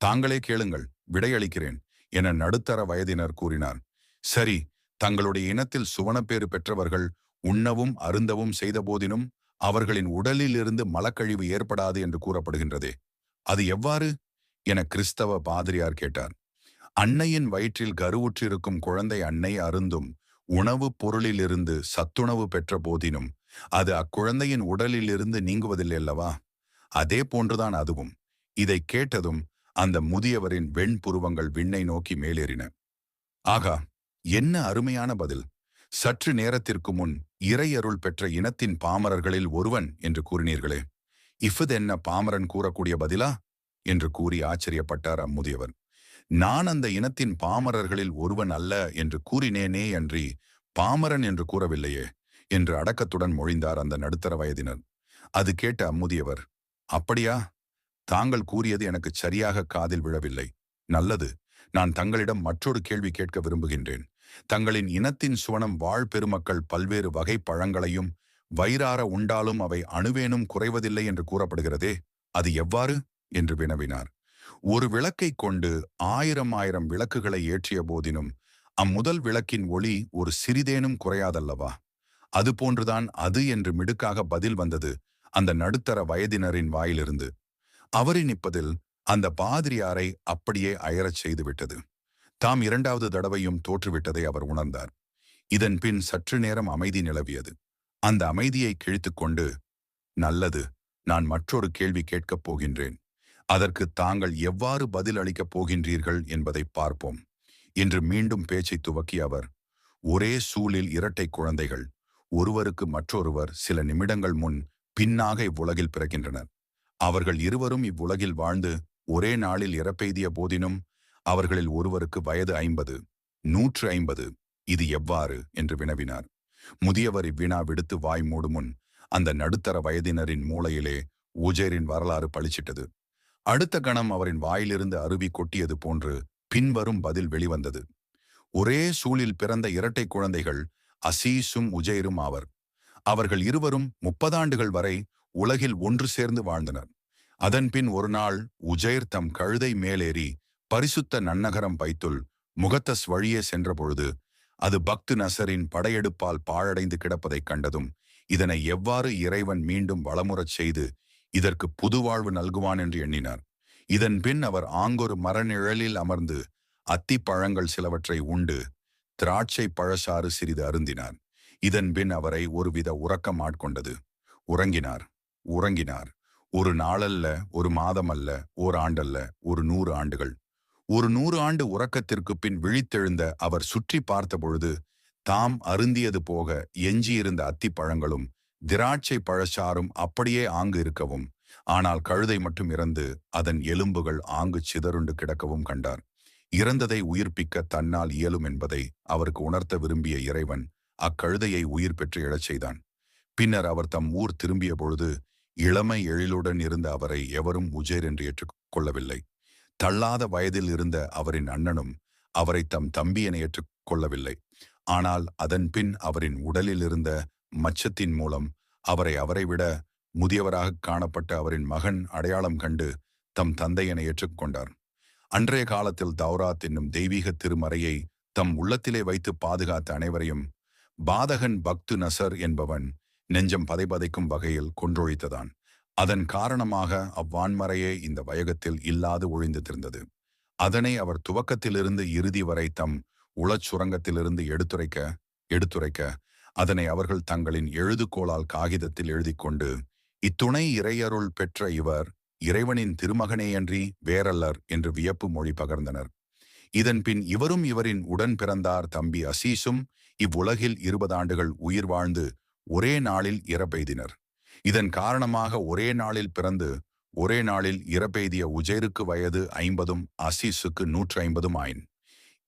தாங்களே கேளுங்கள் விடையளிக்கிறேன் என நடுத்தர வயதினர் கூறினார். சரி தங்களுடைய இனத்தில் சுவனப்பேறு பெற்றவர்கள் உண்ணவும் அருந்தவும் செய்த போதினும் அவர்களின் உடலிலிருந்து மலக்கழிவு ஏற்படாது என்று கூறப்படுகின்றதே. அது எவ்வாறு? என கிறிஸ்தவ பாதிரியார் கேட்டார். அன்னையின் வயிற்றில் கருவுற்றிருக்கும் குழந்தை அன்னை அருந்தும் உணவுப் பொருளிலிருந்து சத்துணவு பெற்ற போதினும் அது அக்குழந்தையின் உடலிலிருந்து நீங்குவதில்லை அல்லவா? அதே போன்றுதான் அதுவும். இதை கேட்டதும் அந்த முதியவரின் வெண்புருவங்கள் விண்ணை நோக்கி மேலேறின. ஆகா என்ன அருமையான பதில். சற்று நேரத்திற்கு முன் இறையருள் பெற்ற இனத்தின் பாமரர்களில் ஒருவன் என்று கூறினீர்களே என்ன பாமரன் கூறக்கூடிய பதிலா? என்று கூறி ஆச்சரியப்பட்டார் அம்முதியவர். நான் அந்த இனத்தின் பாமரர்களில் ஒருவன் அல்ல என்று கூறினேனே அன்றி பாமரன் என்று கூறவில்லையே என்று அடக்கத்துடன் மொழிந்தார் அந்த நடுத்தர வயதினர். அது கேட்ட அம்முதியவர் அப்படியா? தாங்கள் கூறியது எனக்கு சரியாக காதில் விழவில்லை. நல்லது. நான் தங்களிடம் மற்றொரு கேள்வி கேட்க விரும்புகின்றேன். தங்களின் இனத்தின் சுவனம் வாழ் பெருமக்கள் பல்வேறு வகை பழங்களையும் வயிறார உண்டாலும் அவை அணுவேனும் குறைவதில்லை என்று கூறப்படுகிறதே அது எவ்வாறு? என்று வினவினார். ஒரு விளக்கை கொண்டு ஆயிரம் ஆயிரம் விளக்குகளை ஏற்றிய போதினும் அம்முதல் விளக்கின் ஒளி ஒரு சிறிதேனும் குறையாதல்லவா? அது போன்றுதான் அது என்று மிடுக்காக பதில் வந்தது அந்த நடுத்தர வயதினரின் வாயிலிருந்து. அவரை நிற்பதில் அந்த பாதிரியாரை அப்படியே அயரச் செய்துவிட்டது. தாம் இரண்டாவது தடவையும் தோற்றுவிட்டதை அவர் உணர்ந்தார். இதன் பின் சற்று நேரம் அமைதி நிலவியது. அந்த அமைதியை கிழித்துக்கொண்டு நல்லது நான் மற்றொரு கேள்வி கேட்கப் போகின்றேன். அதற்கு தாங்கள் எவ்வாறு பதில் அளிக்கப் போகின்றீர்கள் என்பதை பார்ப்போம். என்று மீண்டும் பேச்சை துவக்கிய அவர் ஒரே சூழில் இரட்டை குழந்தைகள் ஒருவருக்கு மற்றொருவர் சில நிமிடங்கள் முன் பின்னாக இவ்வுலகில் பிறக்கின்றனர். அவர்கள் இருவரும் இவ்வுலகில் வாழ்ந்து ஒரே நாளில் இறப்பெய்திய போதினும் அவர்களில் ஒருவருக்கு வயது ஐம்பது நூற்று ஐம்பது. இது எவ்வாறு? என்று வினவினார். முதியவர் இவ்வினா விடுத்து வாய் மூடுமுன் அந்த நடுத்தர வயதினரின் மூளையிலே உஜேரின் வரலாறு பளிச்சிட்டது. அடுத்த கணம் அவரின் வாயிலிருந்து அருவி கொட்டியது போன்று பின்வரும் பதில் வெளிவந்தது. ஒரே சூழில் பிறந்த இரட்டை குழந்தைகள் அசீஸும் உஜேரும் ஆவர். அவர்கள் இருவரும் முப்பதாண்டுகள் வரை உலகில் ஒன்று சேர்ந்து வாழ்ந்தனர். அதன்பின் ஒருநாள் உஜைர் தம் கழுதை மேலேறி பரிசுத்த நன்னகரம் பைத்துள் முகத்தஸ் வழியே சென்றபொழுது அது பக்து நசரின் படையெடுப்பால் பாழடைந்து கிடப்பதைக் கண்டதும் இதனை எவ்வாறு இறைவன் மீண்டும் வளமுறச் செய்து இதற்கு புதுவாழ்வு நல்குவான் என்று எண்ணினார். இதன் பின் அவர் ஆங்கொரு மரநிழலில் அமர்ந்து அத்திப்பழங்கள் சிலவற்றை உண்டு திராட்சை பழசாறு சிறிது அருந்தினார். இதன் பின் அவரை ஒருவித உறக்கம் ஆட்கொண்டது. உறங்கினார் உறங்கினார். ஒரு நாளல்ல ஒரு மாதம் அல்ல ஓர் ஆண்டல்ல ஒரு நூறு ஆண்டுகள். ஒரு நூறு ஆண்டு உறக்கத்திற்கு பின் விழித்தெழுந்த அவர் சுற்றி பார்த்தபொழுது தாம் அருந்தியது போக எஞ்சியிருந்த அத்திப்பழங்களும் திராட்சை பழச்சாரும் அப்படியே ஆங்கு இருக்கவும். ஆனால் கழுதை மட்டும் இறந்து அதன் எலும்புகள் ஆங்கு சிதறுண்டு கிடக்கவும் கண்டார். இறந்ததை உயிர்ப்பிக்க தன்னால் இயலும் என்பதை அவருக்கு உணர்த்த விரும்பிய இறைவன் அக்கழுதையை உயிர் பெற்று எழச் செய்தான். பின்னர் அவர் தம் ஊர் திரும்பிய பொழுது இளமை எழிலுடன் இருந்த அவரை எவரும் உஜேர் என்று ஏற்றுக்கொள்ளவில்லை. தள்ளாத வயதில் இருந்த அவரின் அண்ணனும் அவரை தம் தம்பி என ஏற்றுக்கொள்ளவில்லை. ஆனால் அதன் பின் அவரின் உடலில் இருந்த மச்சத்தின் மூலம் அவரை அவரை விட முதியவராக காணப்பட்ட அவரின் மகன் அடையாளம் கண்டு தம் தந்தை என ஏற்றுக்கொண்டார். அன்றைய காலத்தில் தௌராத் என்னும் தெய்வீக திருமறையை தம் உள்ளத்திலே வைத்து பாதுகாத்த அனைவரையும் பாதகன் பக்து நசர் என்பவன் நெஞ்சம் பதைபதைக்கும் வகையில் கொன்றொழித்ததான். அதன் காரணமாக அவ்வான்மறையே இந்த வயகத்தில் இல்லாது ஒழிந்திருந்தது அதனை அவர் துவக்கத்திலிருந்து இறுதி வரை தம் உளச் சுரங்கத்திலிருந்து எடுத்துரைக்க எடுத்துரைக்க அதனை அவர்கள் தங்களின் எழுதுகோளால் காகிதத்தில் எழுதி கொண்டு இத்துணை இறையருள் பெற்ற இவர் இறைவனின் திருமகனேயன்றி வேறல்லர் என்று வியப்பு மொழி பகர்ந்தனர். இதன் பின் இவரும் இவரின் உடன் பிறந்தார் தம்பி அசீசும் இவ்வுலகில் இருபது ஆண்டுகள் உயிர் வாழ்ந்து ஒரே நாளில் இறப்பெய்தினர். இதன் காரணமாக ஒரே நாளில் பிறந்து ஒரே நாளில் இறப்பெய்திய உஜேருக்கு வயது ஐம்பதும் அசீஸுக்கு நூற்றி ஐம்பதும் ஆயின்.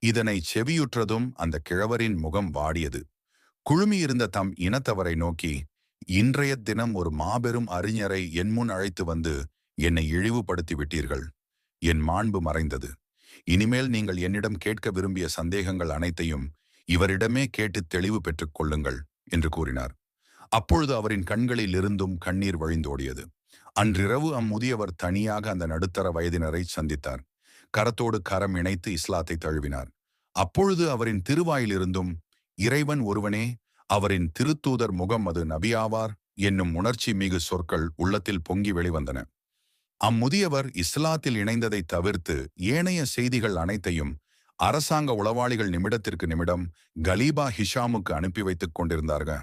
இதனை செவியுற்றதும் அந்த கிழவரின் முகம் வாடியது. குழுமியிருந்த தம் இனத்தவரை நோக்கி இன்றைய தினம் ஒரு மாபெரும் அறிஞரை என் முன் அழைத்து வந்து என்னை இழிவுபடுத்தி விட்டீர்கள். என் மாண்பு மறைந்தது. இனிமேல் நீங்கள் என்னிடம் கேட்க விரும்பிய சந்தேகங்கள் அனைத்தையும் இவரிடமே கேட்டு தெளிவு பெற்றுக் கொள்ளுங்கள் என்று கூறினார். அப்பொழுது அவரின் கண்களில் இருந்தும் கண்ணீர் வழிந்தோடியது. அன்றிரவு அம்முதியவர் தனியாக அந்த நடுத்தர வயதினரை சந்தித்தார். கரத்தோடு கரம் இணைத்து இஸ்லாத்தை தழுவினார். அப்பொழுது அவரின் திருவாயிலிருந்தும் இறைவன் ஒருவனே அவரின் திருத்தூதர் முகம்மது நபியாவார் என்னும் உணர்ச்சி மிகு சொற்கள் உள்ளத்தில் பொங்கி வெளிவந்தன. அம்முதியவர் இஸ்லாத்தில் இணைந்ததை தவிர்த்து ஏனைய செய்திகள் அனைத்தையும் அரசாங்க உளவாளிகள் நிமிடத்திற்கு நிமிடம் கலீபா ஹிஷாமுக்கு அனுப்பி வைத்துக் கொண்டிருந்தார்கள்.